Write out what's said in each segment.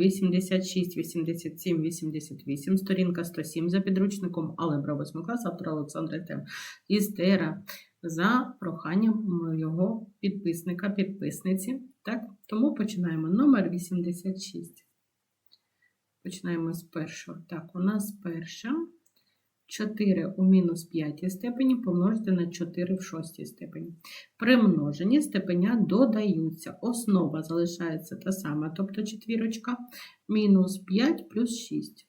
86, 87, 88, сторінка 107 за підручником Алебра 8 клас, автора Олександра Тем. Істера за проханням його підписника, підписниці. Так? Тому починаємо. Номер 86. Починаємо з першого. Так, у нас перша. 4 у мінус 5 степені помножити на 4 в 6 степені. При множенні степеня додаються. Основа залишається та сама, тобто четвірочка, мінус 5 плюс 6.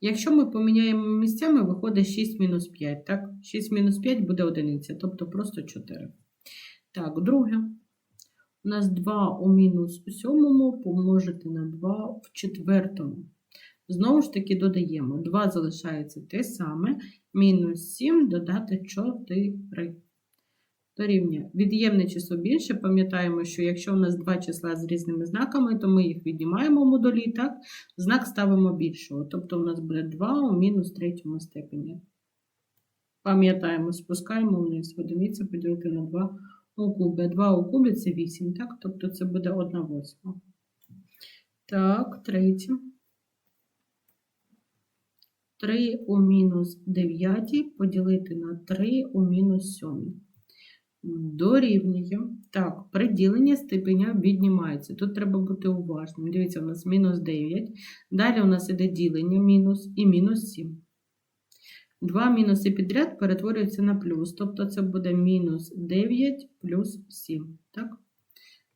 Якщо ми поміняємо місцями, виходить 6 мінус 5. Так? 6 мінус 5 буде одиниця, тобто просто 4. Так, друге. У нас 2 у мінус 7 помножити на 2 в четвертому. Знову ж таки додаємо. 2 залишається те саме. Мінус 7 додати 4. Дорівнює. Від'ємне число більше. Пам'ятаємо, що якщо у нас два числа з різними знаками, то ми їх віднімаємо в модулі, так? Знак ставимо більшого. Тобто у нас буде 2 у мінус третьому степені. Пам'ятаємо, спускаємо вниз. Одиниця поділити на 2 у кубі. 2 у кубі це 8, так? Тобто це буде 1 восьма. Так, третє. 3 у мінус 9 поділити на 3 у мінус 7. Дорівнює. Так, при діленні степеня віднімається. Тут треба бути уважним. Дивіться, у нас мінус 9. Далі у нас іде ділення мінус і мінус 7. Два мінуси підряд перетворюються на плюс. Тобто це буде мінус 9 плюс 7. Так?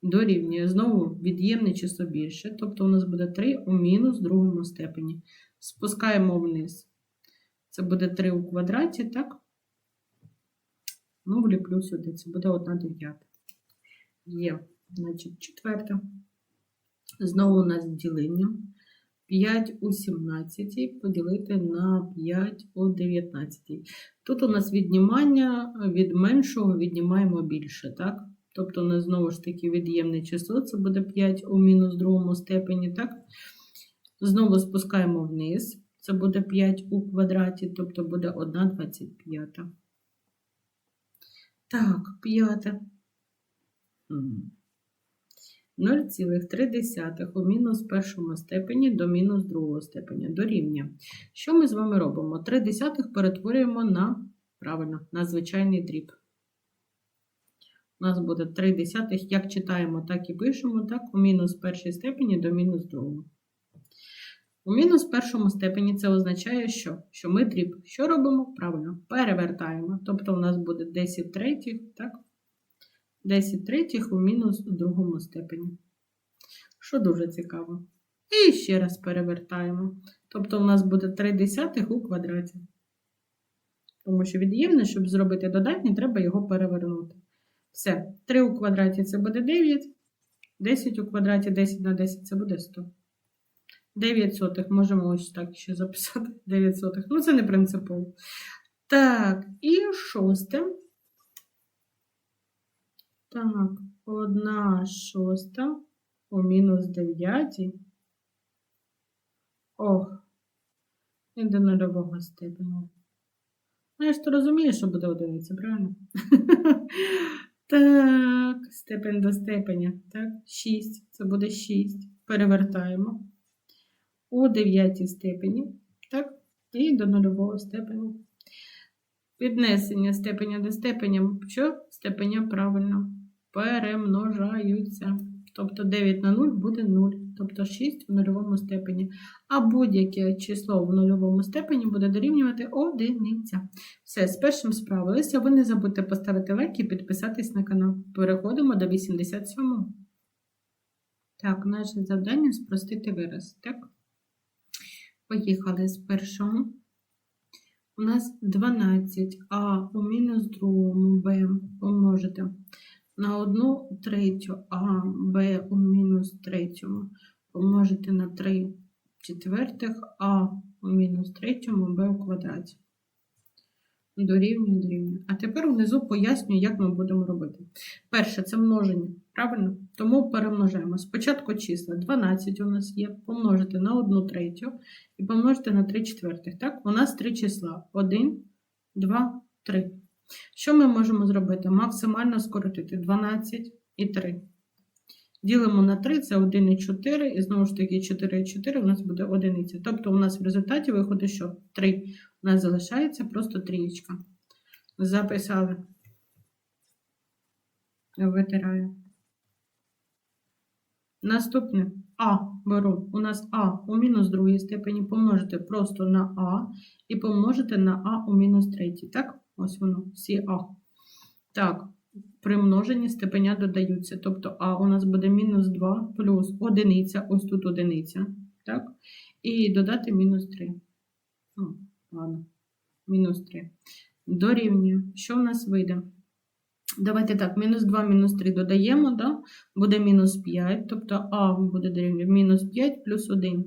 Дорівнює. Знову від'ємне число більше. Тобто у нас буде 3 у мінус другому степені. Спускаємо вниз. Це буде 3 у квадраті, так? Ну, вліплю сюди. Це буде 1 дев'ята. Є, значить, четверта. Знову у нас ділення. 5 у 17 поділити на 5 у 19. Тут у нас віднімання від меншого віднімаємо більше, так? Тобто, у нас знову ж таки від'ємне число, це буде 5 у мінус другому степені, так? Знову спускаємо вниз. Це буде 5 у квадраті, тобто буде 1 25. Так, п'яте. 0,3 у мінус першому степені до мінус другого степеня дорівнює. Що ми з вами робимо? 3 десятих перетворюємо на, правильно, на звичайний дріб. У нас буде 3 десятих, як читаємо, так і пишемо, так, у мінус першій степені до мінус другого. У мінус першому степені це означає, що Що ми дріб. Що робимо? Правильно, перевертаємо. Тобто у нас буде 10 третіх, так? 10 третіх у мінус у другому степені. Що дуже цікаво. І ще раз перевертаємо. Тобто у нас буде 3 десятих у квадраті. Тому що від'ємне, щоб зробити додатнє, треба його перевернути. Все, 3 у квадраті це буде 9. 10 у квадраті 10 на 10 це буде 100. 9 сотих, можемо ось так ще записати. 9 сотих. Ну, це не принципово. Так, і шосте. Так, 1 шоста у мінус 9. Ох, і до нульового степеня. Ну, я ж то розумію, що буде одиниця, правильно? Так, степень до степеня. Так, 6. Це буде 6. Перевертаємо у дев'ятій степені, так, і до нульового степеня. Піднесення степеня до степеня, що степеня правильно перемножаються. Тобто 9 на 0 буде 0, тобто 6 в нульовому степені. А будь-яке число в нульовому степені буде дорівнювати одиниця. Все, з першим справилися. Ви не забудьте поставити лайк і підписатись на канал. Переходимо до 87. Так, наше завдання спростити вираз. Так? Поїхали з першого. У нас 12 а у мінус другому b помножити на 1 третю а b у мінус третьому помножити на 3 четвертих а у мінус третьому b у квадраті. Дорівнює, дорівнює. А тепер внизу пояснюю, як ми будемо робити. Перше, це множення. Правильно? Тому перемножаємо. Спочатку числа 12 у нас є, помножити на 1 третю і помножити на 3 четвертих. Так, у нас три числа: 1, 2, 3. Що ми можемо зробити? Максимально скоротити 12 і 3. Ділимо на 3, це 1,4, і знову ж таки 4,4 у нас буде одиниця. Тобто у нас в результаті виходить, що 3. У нас залишається просто трієчка. Записали. Витираю. Наступне А беру. У нас А у мінус другій степені помножити просто на А і помножити на А у мінус третій. Так? Ось воно, всі А. Так, при множенні степеня додаються. Тобто А у нас буде мінус 2 плюс одиниця, ось тут одиниця. Так? І додати мінус 3. Ну, ладно, мінус 3. Дорівнює. Що в нас вийде? Давайте так, мінус 2, мінус 3 додаємо, да? буде мінус 5, тобто А буде дорівнює мінус 5 плюс 1.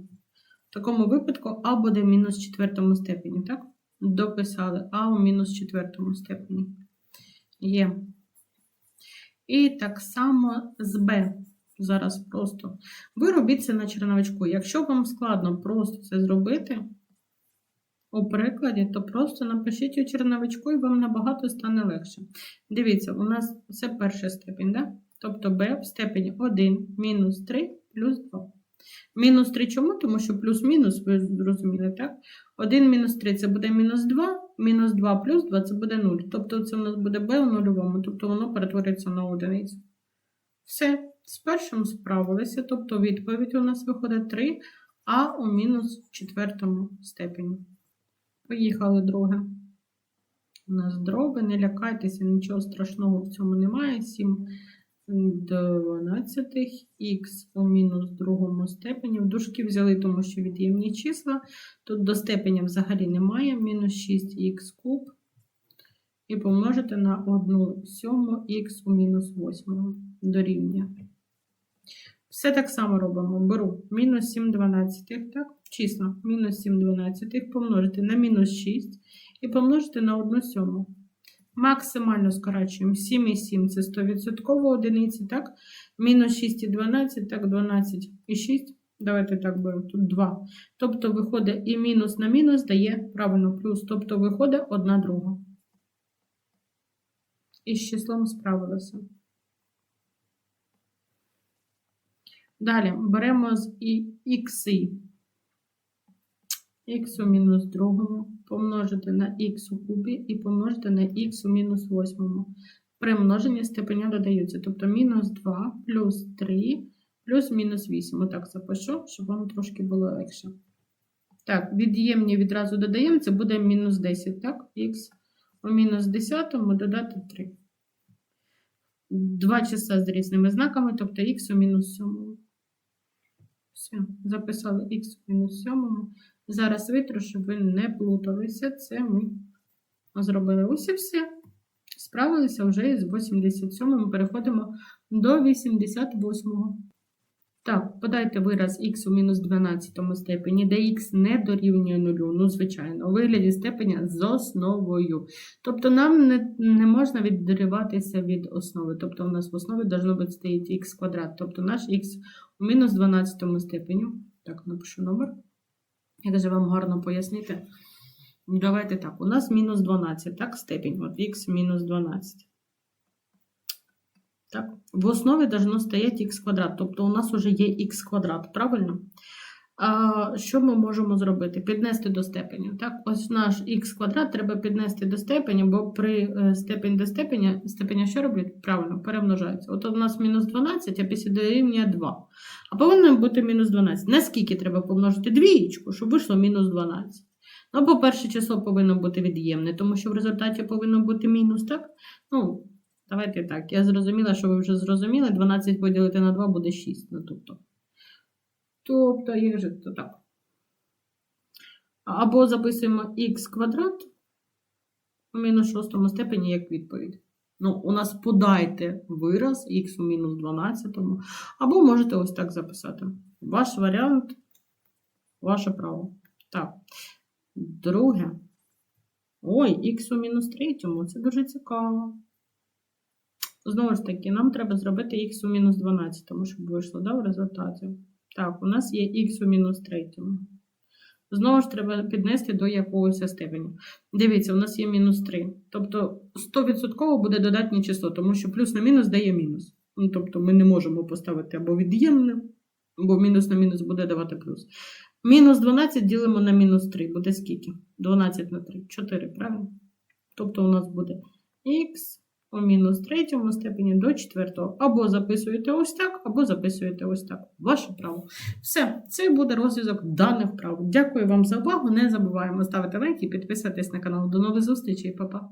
В такому випадку А буде в мінус четвертому степені, так? Дописали А у мінус четвертому степені. Є. І так само з Б. Зараз просто. Ви робіть це на черновичку. Якщо вам складно просто це зробити у прикладі, то просто напишіть у черновичку і вам набагато стане легше. Дивіться, у нас це перша степень, да? тобто b в степені 1 мінус 3 плюс 2. Мінус 3 чому? Тому що плюс-мінус, ви зрозуміли, так? 1 мінус 3 це буде мінус 2, мінус 2 плюс 2 це буде 0. Тобто це у нас буде b у нульовому, тобто воно перетвориться на одиницю. Все, з першим справилися, тобто відповідь у нас виходить 3, а у мінус четвертому степені. Поїхали друге. У нас дроби, не лякайтеся, нічого страшного в цьому немає. 7 12 х у мінус другому степені. В дужки взяли, тому що від'ємні числа. Тут до степеня взагалі немає. Мінус 6х куб. І помножити на 1 сьому х у мінус 8 дорівнює. Все так само робимо. Беру мінус 7 12, так? Числа мінус 7 12 помножити на мінус 6 і помножити на 1 сьому. Максимально скорачуємо 7 і 7 це 100% одиниці, так? Мінус 6 і 12, так, 12 і 6. Давайте так беремо, тут 2. Тобто виходить і мінус на мінус дає правильно плюс, тобто виходить 1 друга. І з числом справилися. Далі беремо з ікси. Х у мінус другому помножити на х у кубі і помножити на х у мінус восьмому. При множенні степеня додаються. Тобто мінус 2 плюс 3 плюс мінус 8. Отак запишу, щоб вам трошки було легше. Так, від'ємні відразу додаємо, це буде мінус 10, так? Х у мінус 10 додати 3. Два числа з різними знаками, тобто х у мінус 7. Все, записали х у мінус 7. Зараз витру, щоб ви не плуталися. Це ми зробили ось все. Справилися вже із 87 ми переходимо до 88-го. Так, подайте вираз х у мінус 12 степені, де х не дорівнює нулю, ну, звичайно, у вигляді степеня з основою. Тобто нам не не можна відриватися від основи. Тобто, у нас в основі должно бути стоїть х квадрат. Тобто наш х у мінус 12 степені. Так, напишу номер. Як же вам гарно пояснити? Давайте так, у нас мінус 12, так, степень. От х мінус 12. Так, в основі должно стояти х квадрат, тобто у нас вже є х квадрат, правильно? Що ми можемо зробити? Піднести до степені. Так, ось наш х квадрат треба піднести до степені, бо при е, степені до степеня, степеня що роблять? Правильно, перемножаються. От у нас мінус 12, а після дорівнює 2. А повинно бути мінус 12. Наскільки треба помножити двієчку, щоб вийшло мінус 12? Ну, по-перше, число повинно бути від'ємне, тому що в результаті повинно бути мінус, так? Ну, давайте так. Я зрозуміла, що ви вже зрозуміли. 12 поділити на 2 буде 6. Ну, тобто, тобто як же то так? Або записуємо х квадрат у мінус 6 степені як відповідь. Ну, у нас подайте вираз х у мінус 12, або можете ось так записати. Ваш варіант, ваше право. Так. Друге. Ой, х у мінус 3, це дуже цікаво. Знову ж таки, нам треба зробити х у мінус 12, щоб вийшло да, в результаті. Так, у нас є х у мінус 3. Знову ж треба піднести до якогось степені. Дивіться, у нас є мінус 3. Тобто 100% буде додатнє число, тому що плюс на мінус дає мінус. Ну, тобто ми не можемо поставити або від'ємне, бо мінус на мінус буде давати плюс. Мінус 12 ділимо на мінус 3. Буде скільки? 12 на 3. 4, правильно? Тобто у нас буде х у мінус третьому степені до четвертого. Або записуєте ось так, або записуєте ось так. Ваше право. Все, це буде розв'язок даних вправ. Дякую вам за увагу. Не забуваємо ставити лайки і підписуватись на канал. До нових зустрічей, Па-па.